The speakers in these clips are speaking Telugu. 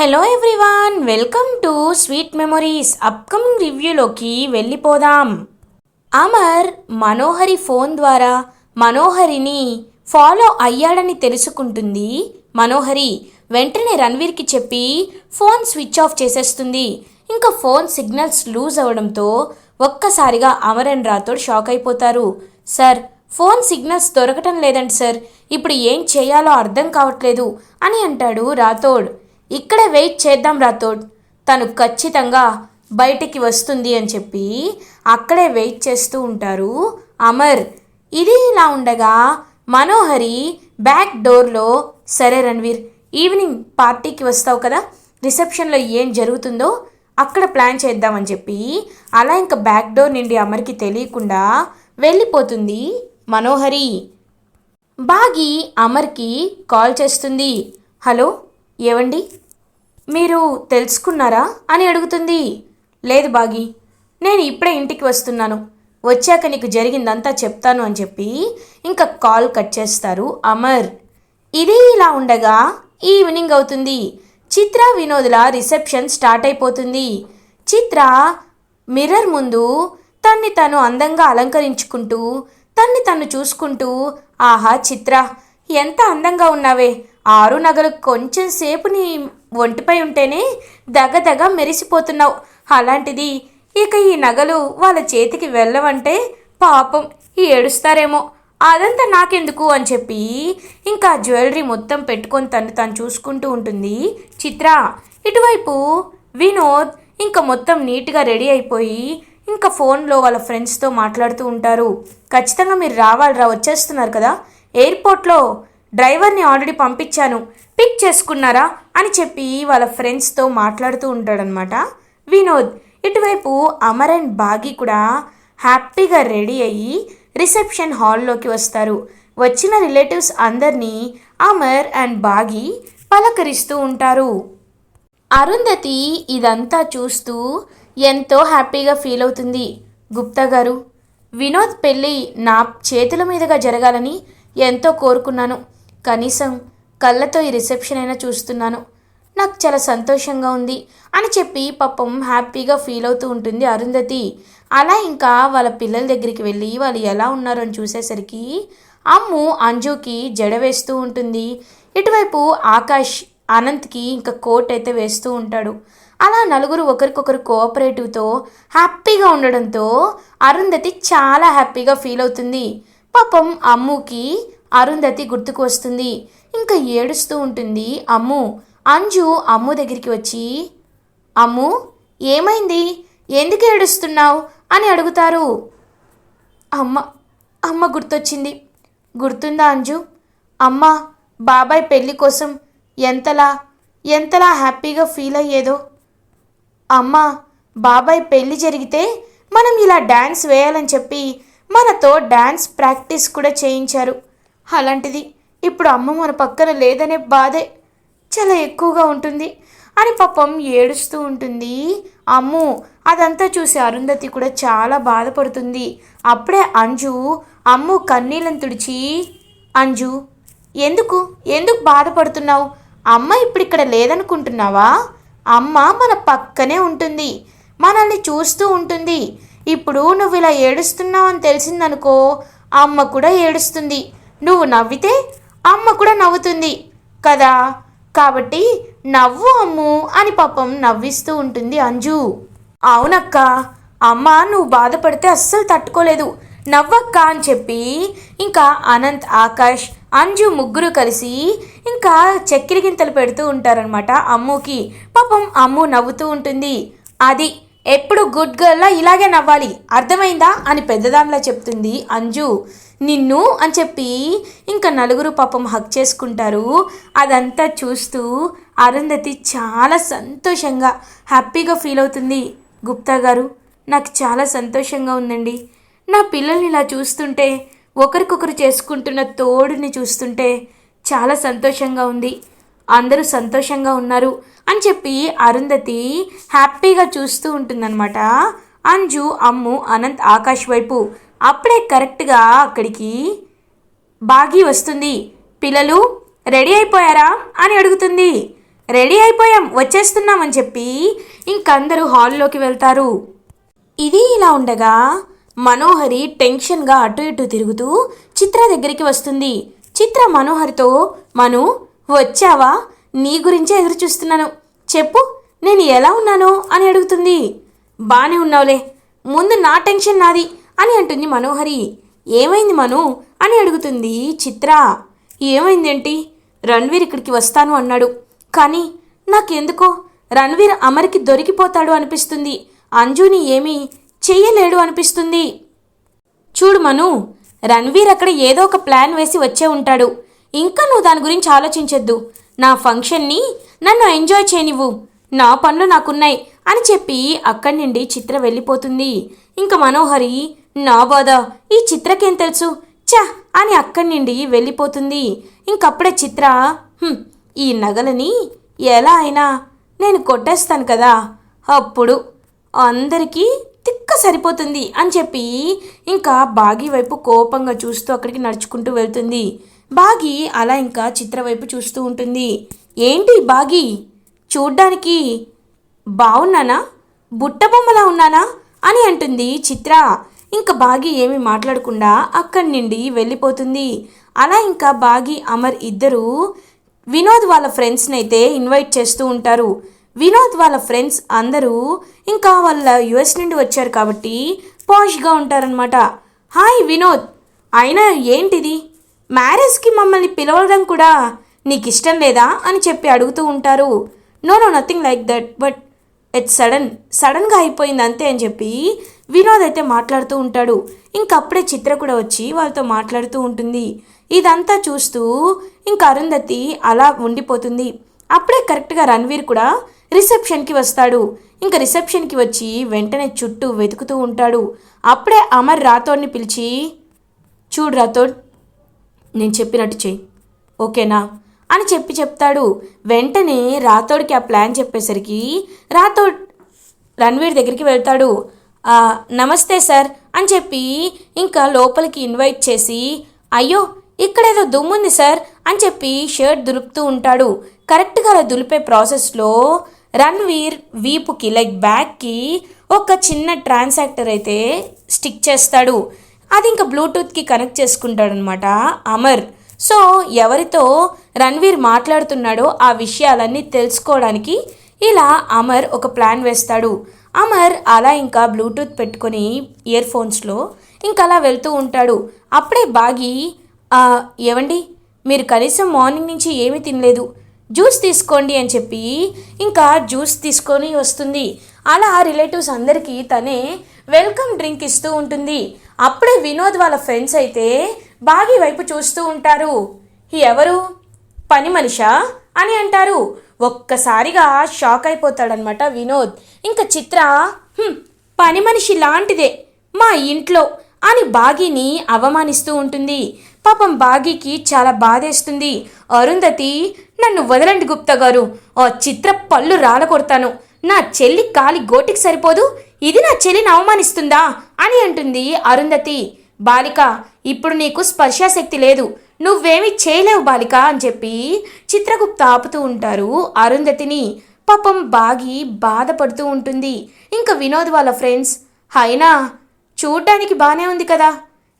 Hello everyone welcome to sweet memories upcoming రివ్యూలోకి వెళ్ళిపోదాం. అమర్ మనోహరి ఫోన్ ద్వారా మనోహరిని ఫాలో అయ్యాడని తెలుసుకుంటుంది మనోహరి. వెంటనే రణ్వీర్కి చెప్పి ఫోన్ స్విచ్ ఆఫ్ చేసేస్తుంది. ఇంకా ఫోన్ సిగ్నల్స్ లూజ్ అవడంతో ఒక్కసారిగా అమర్ అండ్ రాథోడ్ షాక్ అయిపోతారు. సార్ ఫోన్ సిగ్నల్స్ దొరకటం లేదండి సార్. ఇప్పుడు ఏం చేయాలో అర్థం కావట్లేదు అని అంటాడు రాథోడ్. ఇక్కడే వెయిట్ చేద్దాం రాథోడ్. తను ఖచ్చితంగా బయటికి వస్తుంది అని చెప్పి అక్కడే వెయిట్ చేస్తూ ఉంటారు అమర్. ఇది ఇలా ఉండగా మనోహరి బ్యాక్ డోర్లో సరే రణ్వీర్ ఈవినింగ్ పార్టీకి వస్తావు కదా రిసెప్షన్లో ఏం జరుగుతుందో అక్కడ ప్లాన్ చేద్దామని చెప్పి అలా ఇంకా బ్యాక్ డోర్ నుండి అమర్కి తెలియకుండా వెళ్ళిపోతుంది మనోహరి. బాగి అమర్కి కాల్ చేస్తుంది. హలో ఏవండి? మీరు తెలుసుకున్నారా అని అడుగుతుంది. లేదు బాగి నేను ఇప్పుడే ఇంటికి వస్తున్నాను. వచ్చాక నీకు జరిగిందంతా చెప్తాను అని చెప్పి ఇంకా కాల్ కట్ చేస్తారు అమర్. ఇది ఇలా ఉండగా ఈవినింగ్ అవుతుంది. చిత్ర వినోదుల రిసెప్షన్ స్టార్ట్ అయిపోతుంది. చిత్ర మిర్రర్ ముందు తన్ని తను అందంగా అలంకరించుకుంటూ తన్ని తను చూసుకుంటూ ఆహా చిత్ర ఎంత అందంగా ఉన్నావే. ఆరు నగలు కొంచెం సేపు నీ ఒంటిపై ఉంటేనే దగదగ మెరిసిపోతున్నావు. అలాంటిది ఇక ఈ నగలు వాళ్ళ చేతికి వెళ్ళవంటే పాపం ఏడుస్తారేమో. అదంతా నాకెందుకు అని చెప్పి ఇంకా జ్యువెలరీ మొత్తం పెట్టుకొని తను తను చూసుకుంటూ ఉంటుంది. చిత్ర ఇటువైపు వినోద్ ఇంకా మొత్తం నీట్గా రెడీ అయిపోయి ఇంకా ఫోన్లో వాళ్ళ ఫ్రెండ్స్తో మాట్లాడుతూ ఉంటారు. ఖచ్చితంగా మీరు రావాలిరా వచ్చేస్తున్నారు కదా. ఎయిర్పోర్ట్లో డ్రైవర్ని ఆల్రెడీ పంపించాను. పిక్ చేసుకున్నారా అని చెప్పి వాళ్ళ ఫ్రెండ్స్తో మాట్లాడుతూ ఉంటాడనమాట వినోద్ ఇటువైపు అమర్ అండ్ బాగి కూడా హ్యాపీగా రెడీ అయ్యి రిసెప్షన్ హాల్లోకి వస్తారు. వచ్చిన రిలేటివ్స్ అందరినీ అమర్ అండ్ బాగి పలకరిస్తూ ఉంటారు. అరుంధతి ఇదంతా చూస్తూ ఎంతో హ్యాపీగా ఫీల్ అవుతుంది. గుప్తా గారు వినోద్ పెళ్ళి నా చేతుల మీదుగా జరగాలని ఎంతో కోరుకున్నాను. కనీసం కళ్ళతో ఈ రిసెప్షన్ అయినా చూస్తున్నాను. నాకు చాలా సంతోషంగా ఉంది అని చెప్పి పాపం హ్యాపీగా ఫీల్ అవుతూ ఉంటుంది అరుంధతి. అలా ఇంకా వాళ్ళ పిల్లల దగ్గరికి వెళ్ళి వాళ్ళు ఎలా ఉన్నారో అని చూసేసరికి అమ్ము అంజుకి జడ వేస్తూ ఉంటుంది. ఇటువైపు ఆకాష్ అనంత్కి ఇంకా కోట్ అయితే వేస్తూ ఉంటాడు. అలా నలుగురు ఒకరికొకరు కోఆపరేటివ్తో హ్యాపీగా ఉండడంతో అరుంధతి చాలా హ్యాపీగా ఫీల్ అవుతుంది. పాపం అమ్ముకి అరుంధతి గుర్తుకు వస్తుంది. ఇంకా ఏడుస్తూ ఉంటుంది. అమ్ము అంజు అమ్ము దగ్గరికి వచ్చి అమ్ము ఏమైంది? ఎందుకు ఏడుస్తున్నావు? అని అడుగుతారు. అమ్మ అమ్మ గుర్తొచ్చింది. గుర్తుందా అంజు? అమ్మ బాబాయ్ పెళ్ళి కోసం ఎంతలా ఎంతలా హ్యాపీగా ఫీల్ అయ్యేదో. అమ్మ బాబాయ్ పెళ్ళి జరిగితే మనం ఇలా డ్యాన్స్ వేయాలని చెప్పి మనతో డ్యాన్స్ ప్రాక్టీస్ కూడా చేయించారు. అలాంటిది ఇప్పుడు అమ్మ మన పక్కన లేదనే బాధే చాలా ఎక్కువగా ఉంటుంది. అని పాపం ఏడుస్తూ ఉంటుంది. అమ్ము అదంతా చూసి అరుంధతి కూడా చాలా బాధపడుతుంది. అప్పుడే అంజు అమ్ము కన్నీళ్ళని తుడిచి అంజు ఎందుకు? ఎందుకు బాధపడుతున్నావు? అమ్మ ఇప్పుడు ఇక్కడ లేదనుకుంటున్నావా? అమ్మ మన పక్కనే ఉంటుంది. మనల్ని చూస్తూ ఉంటుంది. ఇప్పుడు నువ్వు ఇలా ఏడుస్తున్నావు అని తెలిసిందనుకో అమ్మ కూడా ఏడుస్తుంది. నువ్వు నవ్వితే అమ్మ కూడా నవ్వుతుంది కదా? కాబట్టి నవ్వు అమ్ము అని పాపం నవ్విస్తూ ఉంటుంది అంజు. అవునక్క అమ్మ నువ్వు బాధపడితే అస్సలు తట్టుకోలేదు. నవ్వక్క అని చెప్పి ఇంకా అనంత్ ఆకాష్ అంజు ముగ్గురు కలిసి ఇంకా చక్కెర గింతలు పెడుతూ ఉంటారనమాట అమ్ముకి. పాపం అమ్ము నవ్వుతూ ఉంటుంది. అది ఎప్పుడు గుడ్ గర్ల్లా ఇలాగే నవ్వాలి. అర్థమైందా? అని పెద్దదానిలా చెప్తుంది అంజు. నిన్ను అని చెప్పి ఇంకా నలుగురు పాపం హక్ చేసుకుంటారు. అదంతా చూస్తూ అరుంధతి చాలా సంతోషంగా హ్యాపీగా ఫీల్ అవుతుంది. గుప్తా గారు నాకు చాలా సంతోషంగా ఉందండి. నా పిల్లల్ని ఇలా చూస్తుంటే ఒకరికొకరు చేసుకుంటున్న తోడుని చూస్తుంటే చాలా సంతోషంగా ఉంది. అందరూ సంతోషంగా ఉన్నారు అని చెప్పి అరుంధతి హ్యాపీగా చూస్తూ ఉంటుందన్నమాట. అంజు అమ్ము అనంత్ ఆకాష్ వైపు. అప్పుడే కరెక్ట్గా అక్కడికి బాగి వస్తుంది. పిల్లలు రెడీ అయిపోయారా? అని అడుగుతుంది. రెడీ అయిపోయాం వచ్చేస్తున్నామని చెప్పి ఇంకందరూ హాల్లోకి వెళ్తారు. ఇది ఇలా ఉండగా మనోహరి టెన్షన్గా అటు ఇటు తిరుగుతూ చిత్ర దగ్గరికి వస్తుంది. చిత్ర మనోహరితో మను వచ్చావా? నీ గురించే ఎదురు చూస్తున్నాను. చెప్పు నేను ఎలా ఉన్నాను? అని అడుగుతుంది. బానే ఉన్నావులే. ముందు నా టెన్షన్ నాది అని అంటుంది మనోహరి. ఏమైంది మను? అని అడుగుతుంది చిత్ర. ఏమైందేంటి? రణ్వీర్ ఇక్కడికి వస్తాను అన్నాడు. కానీ నాకెందుకో? రణ్వీర్ అమర్కి దొరికిపోతాడు అనిపిస్తుంది. అంజుని ఏమీ చెయ్యలేడు అనిపిస్తుంది. చూడు మను రణ్వీర్ అక్కడ ఏదో ఒక ప్లాన్ వేసి వచ్చే ఉంటాడు. ఇంకా నువ్వు దాని గురించి ఆలోచించొద్దు. నా ఫంక్షన్ని నన్ను ఎంజాయ్ చేయనివ్వు. నా పనులు నాకున్నాయి అని చెప్పి అక్కడి నుండి చిత్ర వెళ్ళిపోతుంది. ఇంకా మనోహరి నా బాధ ఈ చిత్రకేం తెలుసు? చ అని అక్కడి నుండి వెళ్ళిపోతుంది. ఇంకప్పుడే చిత్ర ఈ నగలని ఎలా అయినా నేను కొట్టేస్తాను కదా. అప్పుడు అందరికీ తిక్క సరిపోతుంది అని చెప్పి ఇంకా బాగి వైపు కోపంగా చూస్తూ అక్కడికి నడుచుకుంటూ వెళ్తుంది. బాగి అలా ఇంకా చిత్ర వైపు చూస్తూ ఉంటుంది. ఏంటి బాగి? చూడ్డానికి బాగున్నానా బుట్ట బొమ్మలా ఉన్నానా? అని అంటుంది చిత్ర. ఇంకా బాగి ఏమి మాట్లాడకుండా అక్కడి నుండి వెళ్ళిపోతుంది. అలా ఇంకా బాగి అమర్ ఇద్దరు వినోద్ వాళ్ళ ఫ్రెండ్స్ని అయితే ఇన్వైట్ చేస్తూ ఉంటారు. వినోద్ వాళ్ళ ఫ్రెండ్స్ అందరూ ఇంకా వాళ్ళ యుఎస్ నుండి వచ్చారు కాబట్టి పాష్గా ఉంటారనమాట హాయ్ వినోద్! అయినా ఏంటిది? మ్యారేజ్కి మమ్మల్ని పిలవడం కూడా నీకు ఇష్టం లేదా అని చెప్పి అడుగుతూ ఉంటారు. No no nothing like that but it's sudden సడన్గా అయిపోయింది అంతే అని చెప్పి వినోద్ అయితే మాట్లాడుతూ ఉంటాడు. ఇంకప్పుడే చిత్ర కూడా వచ్చి వాళ్ళతో మాట్లాడుతూ ఉంటుంది. ఇదంతా చూస్తూ ఇంక అరుంధతి అలా ఉండిపోతుంది. అప్పుడే కరెక్ట్గా రణ్వీర్ కూడా రిసెప్షన్కి వస్తాడు. ఇంకా రిసెప్షన్కి వచ్చి వెంటనే చుట్టూ వెతుకుతూ ఉంటాడు. అప్పుడే అమర్ రాథోడ్ని పిలిచి చూడు రాథోడ్ నేను చెప్పినట్టు చెయ్యి. ఓకేనా? అని చెప్పి చెప్తాడు. వెంటనే రాథోడ్కి ఆ ప్లాన్ చెప్పేసరికి రాథోడ్ రణ్వీర్ దగ్గరికి వెళ్తాడు. నమస్తే సార్ అని చెప్పి ఇంకా లోపలికి ఇన్వైట్ చేసి అయ్యో ఇక్కడేదో దుమ్ముంది సార్ అని చెప్పి షర్ట్ దులుపుతూ ఉంటాడు. కరెక్ట్గా అలా దులిపే ప్రాసెస్లో రణ్వీర్ వీపుకి లైక్ బ్యాగ్కి ఒక చిన్న ట్రాన్సాక్టర్ అయితే స్టిక్ చేస్తాడు. అది ఇంకా బ్లూటూత్కి కనెక్ట్ చేసుకుంటాడనమాట. అమర్. సో ఎవరితో రణ్వీర్ మాట్లాడుతున్నాడో ఆ విషయాలన్నీ తెలుసుకోవడానికి ఇలా అమర్ ఒక ప్లాన్ వేస్తాడు. అమర్ అలా ఇంకా బ్లూటూత్ పెట్టుకొని ఇయర్ ఫోన్స్లో ఇంకా అలా వెళ్తూ ఉంటాడు. అప్పుడే బాగి ఏవండి? మీరు కనీసం మార్నింగ్ నుంచి ఏమీ తినలేదు. జ్యూస్ తీసుకోండి అని చెప్పి ఇంకా జ్యూస్ తీసుకొని వస్తుంది. అలా రిలేటివ్స్ అందరికీ తనే వెల్కమ్ డ్రింక్ ఇస్తూ ఉంటుంది. అప్పుడే వినోద్ వాళ్ళ ఫ్రెండ్స్ అయితే బాగి వైపు చూస్తూ ఉంటారు. ఎవరు? పని మనిషా? అని అంటారు. ఒక్కసారిగా షాక్ అయిపోతాడనమాట వినోద్. ఇంకా చిత్ర పని మనిషి లాంటిదే మా ఇంట్లో అని బాగీని అవమానిస్తూ ఉంటుంది. పాపం బాగీకి చాలా బాధేస్తుంది. అరుంధతి నన్ను వదలండి గుప్తా గారు. ఆ చిత్ర పళ్ళు రాలకొడతాను నా చెల్లి కాలి గోటికి సరిపోదు. ఇది నా చెల్లిని అవమానిస్తుందా? అని అంటుంది అరుంధతి. బాలిక ఇప్పుడు నీకు స్పర్శాశక్తి లేదు. నువ్వేమీ చేయలేవు బాలిక అని చెప్పి చిత్రగుప్త ఆపుతూ ఉంటారు అరుంధతిని. పాపం బాగి బాధపడుతూ ఉంటుంది. ఇంకా వినోద్ వాళ్ళ ఫ్రెండ్స్ అయినా చూడ్డానికి బాగానే ఉంది కదా.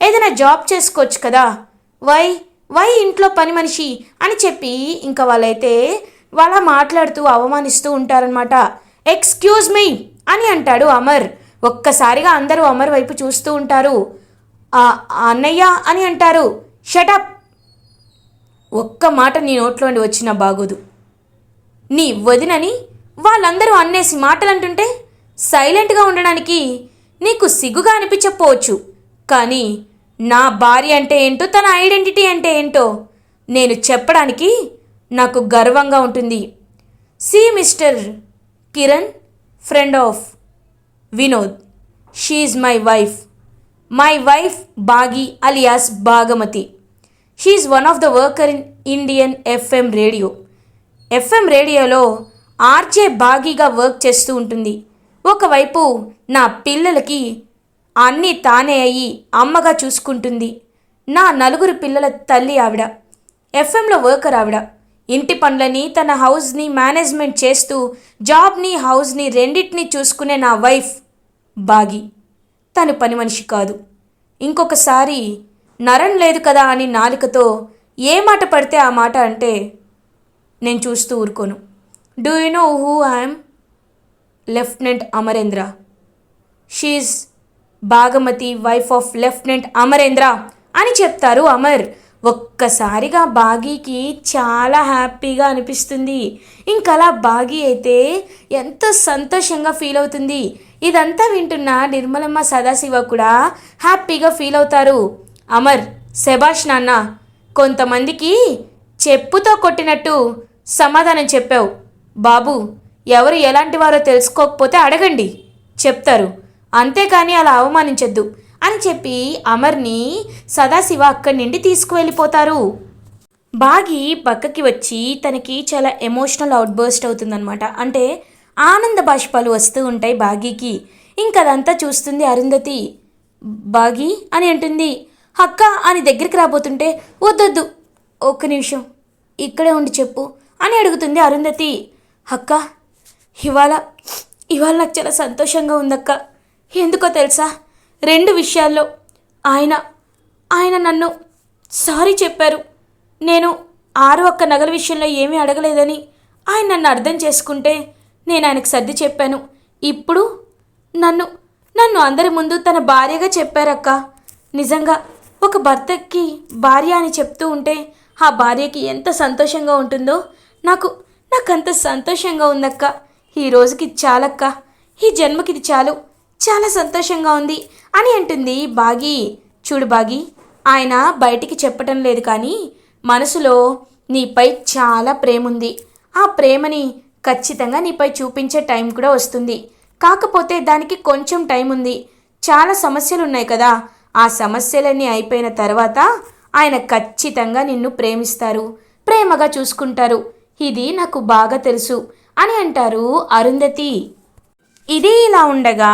ఏదైనా జాబ్ చేసుకోవచ్చు కదా. వై వై ఇంట్లో పని మనిషి అని చెప్పి ఇంకా వాళ్ళైతే వాళ్ళ మాట్లాడుతూ అవమానిస్తూ ఉంటారనమాట ఎక్స్క్యూజ్ మీ అని అంటాడు అమర్. ఒక్కసారిగా అందరూ అమర్ వైపు చూస్తూ ఉంటారు. "ఆ, అన్నయ్య అని అంటారు. షటప్ ఒక్క మాట నీ నోట్లోండి వచ్చినా బాగోదు. నీ వదినని వాళ్ళందరూ అన్నేసి మాటలు అంటుంటే సైలెంట్గా ఉండడానికి నీకు సిగ్గుగా అనిపించకపోవచ్చు. కానీ నా భార్య అంటే ఏంటో తన ఐడెంటిటీ అంటే ఏంటో నేను చెప్పడానికి నాకు గర్వంగా ఉంటుంది. See mister Kiran friend of Vinod. She's my wife. My wife Bagi alias Bhagamathi she's one of the worker in Indian FM radio. FM రేడియోలో ఆర్జే బాగీగా వర్క్ చేస్తూ ఉంటుంది. ఒకవైపు నా పిల్లలకి అన్నీ తానే అయ్యి అమ్మగా చూసుకుంటుంది. నా నలుగురు పిల్లల తల్లి ఆవిడ. ఎఫ్ఎంలో వర్కర్ ఆవిడ. ఇంటి పనులని తన హౌస్ని మేనేజ్మెంట్ చేస్తూ జాబ్ని హౌస్ని రెండింటిని చూసుకునే నా వైఫ్ బాగి. తను పని మనిషి కాదు. ఇంకొకసారి నరం లేదు కదా అని నాలుకతో ఏ మాట పడితే ఆ మాట అంటే నేను చూస్తూ ఊరుకోను. Do you know who I'm lieutenant Amarendra she's Bhagamathi wife of lieutenant Amarendra అని చెప్తారు అమర్. ఒక్కసారిగా బాగీకి చాలా హ్యాపీగా అనిపిస్తుంది. ఇంకలా బాగీ అయితే ఎంతో సంతోషంగా ఫీల్ అవుతుంది. ఇదంతా వింటున్న నిర్మలమ్మ సదాశివ కూడా హ్యాపీగా ఫీల్ అవుతారు. అమర్ శభాష్ నాన్న కొంతమందికి చెప్పుతో కొట్టినట్టు సమాధానం చెప్పావు. బాబు ఎవరు ఎలాంటి వారో తెలుసుకోకపోతే అడగండి. చెప్తారు. అంతేకాని అలా అవమానించొద్దు. అని చెప్పి అమర్ని సదాశివ అక్కడి నుండి తీసుకువెళ్ళిపోతారు. బాగి పక్కకి వచ్చి తనకి చాలా ఎమోషనల్ అవుట్బర్స్ట్ అవుతుందన్నమాట. అంటే ఆనంద బాష్పాలు వస్తూ ఉంటాయి బాగీకి. ఇంకదంతా చూస్తుంది అరుంధతి. బాగి అని అంటుంది. అక్క అని దగ్గరికి రాబోతుంటే వద్దొద్దు ఒక్క నిమిషం ఇక్కడే ఉండి చెప్పు అని అడుగుతుంది అరుంధతి. అక్క ఇవాళ ఇవాళ నాకు చాలా సంతోషంగా ఉందక్క. ఎందుకో తెలుసా? రెండు విషయాల్లో ఆయన ఆయన నన్ను సారీ చెప్పారు. నేను ఆరు ఒక్క నగల విషయంలో ఏమీ అడగలేదని ఆయన నన్ను అర్థం చేసుకుంటే నేను ఆయనకు సర్ది చెప్పాను. ఇప్పుడు నన్ను నన్ను అందరి ముందు తన భార్యగా చెప్పారక్క. నిజంగా ఒక భర్తకి భార్య అని చెప్తూ ఉంటే ఆ భార్యకి ఎంత సంతోషంగా ఉంటుందో నాకు నాకంత సంతోషంగా ఉందక్క. ఈ రోజుకి ఇది చాలక్క. ఈ జన్మకి ఇది చాలు. చాలా సంతోషంగా ఉంది అని అంటుంది బాగి. చూడు బాగి ఆయన బయటికి చెప్పటం లేదు కానీ మనసులో నీపై చాలా ప్రేమ ఉంది. ఆ ప్రేమని ఖచ్చితంగా నీపై చూపించే టైం కూడా వస్తుంది. కాకపోతే దానికి కొంచెం టైం ఉంది. చాలా సమస్యలు ఉన్నాయి కదా. ఆ సమస్యలన్నీ అయిపోయిన తర్వాత ఆయన ఖచ్చితంగా నిన్ను ప్రేమిస్తారు. ప్రేమగా చూసుకుంటారు. ఇది నాకు బాగా తెలుసు అని అంటారు అరుంధతి. ఇది ఇలా ఉండగా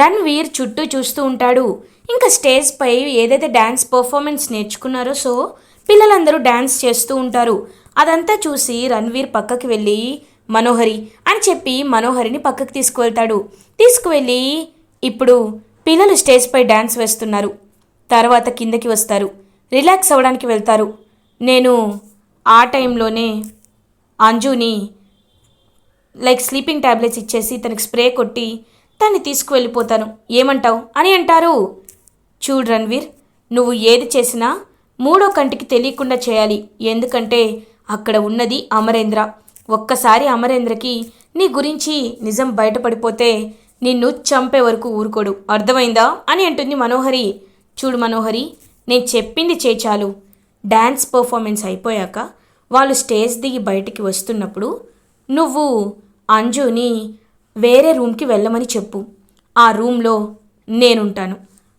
రణ్వీర్ చుట్టూ చూస్తూ ఉంటాడు. ఇంకా స్టేజ్పై ఏదైతే డ్యాన్స్ పర్ఫార్మెన్స్ నేర్చుకున్నారో సో పిల్లలందరూ డ్యాన్స్ చేస్తూ ఉంటారు. అదంతా చూసి రణ్వీర్ పక్కకి వెళ్ళి మనోహరి అని చెప్పి మనోహరిని పక్కకి తీసుకువెళ్తాడు. తీసుకువెళ్ళి ఇప్పుడు పిల్లలు స్టేజ్పై డ్యాన్స్ వేస్తున్నారు. తర్వాత కిందకి వస్తారు. రిలాక్స్ అవ్వడానికి వెళ్తారు. నేను ఆ టైంలోనే అంజుని లైక్ స్లీపింగ్ ట్యాబ్లెట్స్ ఇచ్చేసి తనకి స్ప్రే కొట్టి తన్ని తీసుకువెళ్ళిపోతాను. ఏమంటావు? అని అంటారు. చూడు రణ్వీర్ నువ్వు ఏది చేసినా మూడో కంటికి తెలియకుండా చేయాలి. ఎందుకంటే అక్కడ ఉన్నది అమరేంద్ర. ఒక్కసారి అమరేంద్రకి నీ గురించి నిజం బయటపడిపోతే నిన్ను చంపే వరకు ఊరుకోడు. అర్థమైందా? అని అంటుంది మనోహరి. చూడు మనోహరి నేను చెప్పింది చేచాలు డ్యాన్స్ పర్ఫార్మెన్స్ అయిపోయాక వాళ్ళు స్టేజ్ దిగి బయటికి వస్తున్నప్పుడు నువ్వు అంజుని వేరే రూమ్కి వెళ్ళమని చెప్పు. ఆ రూమ్లో నేనుంటాను.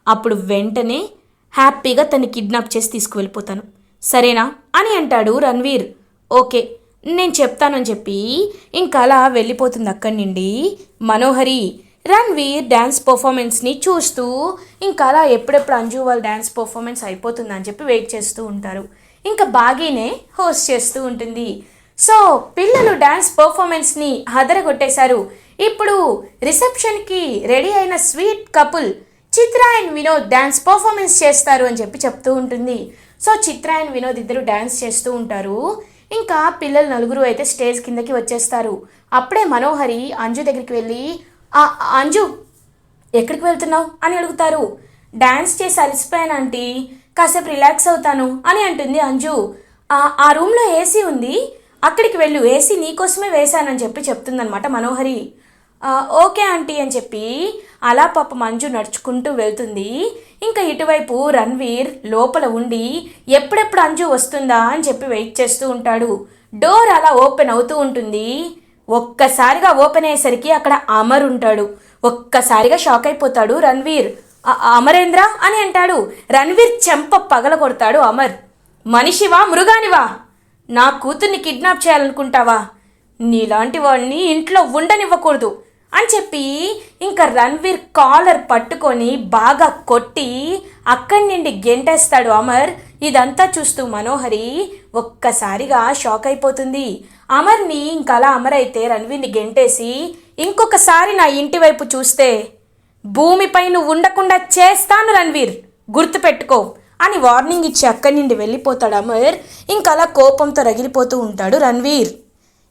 అప్పుడు వెంటనే హ్యాపీగా తన్ని కిడ్నాప్ చేసి తీసుకువెళ్ళిపోతాను. సరేనా? అని అంటాడు రణ్వీర్. ఓకే నేను చెప్తానని చెప్పి ఇంకా అలా వెళ్ళిపోతుంది అక్కడి నుండి మనోహరి. రణ్వీర్ డ్యాన్స్ పర్ఫార్మెన్స్ని చూస్తూ ఇంకా అలా ఎప్పుడెప్పుడు అంజు వాళ్ళ డ్యాన్స్ పర్ఫార్మెన్స్ అయిపోతుందని చెప్పి వెయిట్ చేస్తూ ఉంటారు. ఇంకా బాగీనే హోస్ట్ చేస్తూ ఉంటుంది. సో పిల్లలు డ్యాన్స్ పర్ఫార్మెన్స్ని హదరగొట్టేశారు. ఇప్పుడు రిసెప్షన్కి రెడీ అయిన sweet couple Chitra and Vinod dance performance చేస్తారు అని చెప్పి చెప్తూ ఉంటుంది. సో చిత్ర అండ్ వినోద్ ఇద్దరు డ్యాన్స్ చేస్తూ ఉంటారు. ఇంకా పిల్లలు నలుగురు అయితే స్టేజ్ కిందకి వచ్చేస్తారు. అప్పుడే మనోహరి అంజు దగ్గరికి వెళ్ళి "ఆ, అంజు ఎక్కడికి వెళ్తున్నావు? అని అడుగుతారు. డ్యాన్స్ చేసి అలసిపోయాను ఆంటీ. కాసేపు రిలాక్స్ అవుతాను అని అంటుంది అంజు. "ఆ- రూమ్లో ఏసీ ఉంది. అక్కడికి వెళ్ళు. ఏసీ నీకోసమే వేశానని చెప్పి చెప్తుందనమాట మనోహరి. ఓకే ఆంటీ అని చెప్పి అలా పాప మంజు నడుచుకుంటూ వెళ్తుంది. ఇంకా ఇటువైపు రణ్వీర్ లోపల ఉండి ఎప్పుడెప్పుడు అంజు వస్తుందా? అని చెప్పి వెయిట్ చేస్తూ ఉంటాడు. డోర్ అలా ఓపెన్ అవుతూ ఉంటుంది. ఒక్కసారిగా ఓపెన్ అయ్యేసరికి అక్కడ అమర్ ఉంటాడు. ఒక్కసారిగా షాక్ అయిపోతాడు రణ్వీర్. అమరేంద్ర? అని అంటాడు. రణ్వీర్ చెంప పగల కొడతాడు అమర్. మనిషివా? మృగానివా? నా కూతుర్ని కిడ్నాప్ చేయాలనుకుంటావా? నీలాంటి వాడిని ఇంట్లో ఉండనివ్వకూడదు అని చెప్పి ఇంకా రణ్వీర్ కాలర్ పట్టుకొని బాగా కొట్టి అక్కడి నుండి గెంటేస్తాడు అమర్. ఇదంతా చూస్తూ మనోహరి ఒక్కసారిగా షాక్ అయిపోతుంది. అమర్ని ఇంకలా అమర్ అయితే రణ్వీర్ని గెంటేసి ఇంకొకసారి నా ఇంటి వైపు చూస్తే భూమిపై నువ్వు ఉండకుండా చేస్తాను రణ్వీర్ గుర్తుపెట్టుకో అని వార్నింగ్ ఇచ్చి అక్కడి నుండి వెళ్ళిపోతాడు అమర్. ఇంకలా కోపంతో రగిలిపోతూ ఉంటాడు రణ్వీర్.